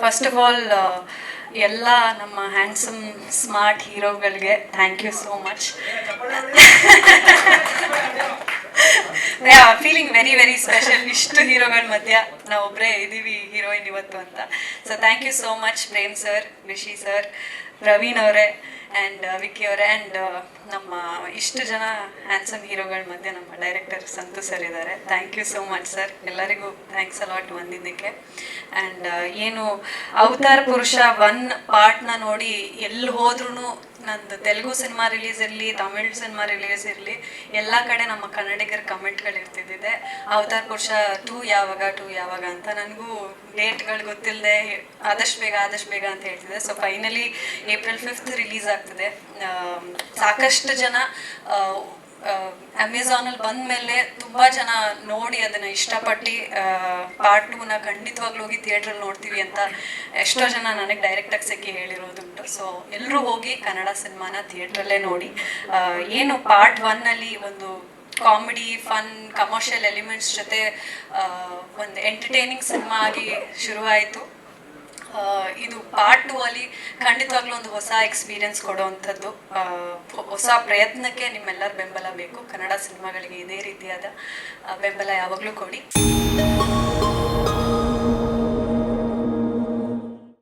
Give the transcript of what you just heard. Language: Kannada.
ಫಸ್ಟ್ ಆಫ್ ಆಲ್ ಎಲ್ಲ ನಮ್ಮ handsome smart ಹೀರೋಗಳಿಗೆ thank you so much very very special ಇಷ್ಟು ಹೀರೋಗಳ ಮಧ್ಯ ನಾವೊಬ್ಬರೇ ಇದ್ದೀವಿ ಹೀರೋಯಿನ್ ಇವತ್ತು ಅಂತ. So thank you so much Prem sir Rishi sir Praveen ಅವರೇ ಆ್ಯಂಡ್ ವಿಕ್ಕಿ ಅವರೇ ಆ್ಯಂಡ್ ನಮ್ಮ ಇಷ್ಟು ಜನ ಹ್ಯಾಂಡ್ಸಮ್ ಹೀರೋಗಳ ಮಧ್ಯೆ ನಮ್ಮ ಡೈರೆಕ್ಟರ್ ಸಂತು ಸರ್ ಇದ್ದಾರೆ. Thank you so much sir ಎಲ್ಲರಿಗೂ ಥ್ಯಾಂಕ್ಸ್ ಅಲಾಟ್ ಬಂದಿದ್ದಕ್ಕೆ. ಆ್ಯಂಡ್ ಏನು, ಅವತಾರ ಪುರುಷ ಒನ್ ಪಾರ್ಟ್ನ ನೋಡಿ ಎಲ್ಲಿ ಹೋದ್ರೂ ನಂದು ತೆಲುಗು ಸಿನಿಮಾ ರಿಲೀಸ್ ಇರಲಿ, ತಮಿಳ್ ಸಿನಿಮಾ ರಿಲೀಸ್ ಇರಲಿ, ಎಲ್ಲ ಕಡೆ ನಮ್ಮ ಕನ್ನಡಿಗರ ಕಮೆಂಟ್ಗಳು ಇರ್ತಿದ್ದಿದೆ ಅವತಾರ್ ಪುರುಷ ಟೂ ಯಾವಾಗ ಟೂ ಯಾವಾಗ ಅಂತ ನನಗೂ ಡೇಟ್ಗಳು ಗೊತ್ತಿಲ್ಲದೆ ಆದಷ್ಟು ಬೇಗ ಆದಷ್ಟು ಬೇಗ ಅಂತ ಹೇಳ್ತಿದ್ದೆ. So finally April fifth release ಆಗ್ತಿದೆ. ಸಾಕಷ್ಟು ಜನ ಅಮೆಝಾನಲ್ಲಿ ಬಂದ ಮೇಲೆ ತುಂಬಾ ಜನ ನೋಡಿ ಅದನ್ನ ಇಷ್ಟಪಟ್ಟು ಪಾರ್ಟ್ ಟೂನ ಖಂಡಿತವಾಗ್ಲೂ ಹೋಗಿ ಥಿಯೇಟ್ರಲ್ಲಿ ನೋಡ್ತೀವಿ ಅಂತ ಎಷ್ಟೋ ಜನ ನನಗೆ ಡೈರೆಕ್ಟಾಗಿ ಸಿಕ್ಕಿ ಹೇಳಿರೋದುಂಟು ಸೊ ಎಲ್ಲರೂ ಹೋಗಿ ಕನ್ನಡ ಸಿನಿಮಾನ ಥಿಯೇಟ್ರಲ್ಲೇ ನೋಡಿ. ಏನು ಪಾರ್ಟ್ ಒನ್ನಲ್ಲಿ ಒಂದು ಕಾಮಿಡಿ ಫನ್ ಕಮರ್ಷಿಯಲ್ ಎಲಿಮೆಂಟ್ಸ್ ಜೊತೆ ಒಂದು ಎಂಟರ್ಟೈನಿಂಗ್ ಸಿನಿಮಾ ಆಗಿ ಶುರುವಾಯಿತು. ಇದು ಪಾರ್ಟ್ ಟೂ ಅಲ್ಲಿ ಖಂಡಿತವಾಗ್ಲೂ ಒಂದು ಹೊಸ ಎಕ್ಸ್ಪೀರಿಯನ್ಸ್ ಕೊಡುವಂಥದ್ದು. ಹೊಸ ಪ್ರಯತ್ನಕ್ಕೆ ನಿಮ್ಮೆಲ್ಲರ ಬೆಂಬಲ ಬೇಕು. ಕನ್ನಡ ಸಿನಿಮಾಗಳಿಗೆ ಇದೇ ರೀತಿಯಾದ ಬೆಂಬಲ ಯಾವಾಗಲೂ ಕೊಡಿ.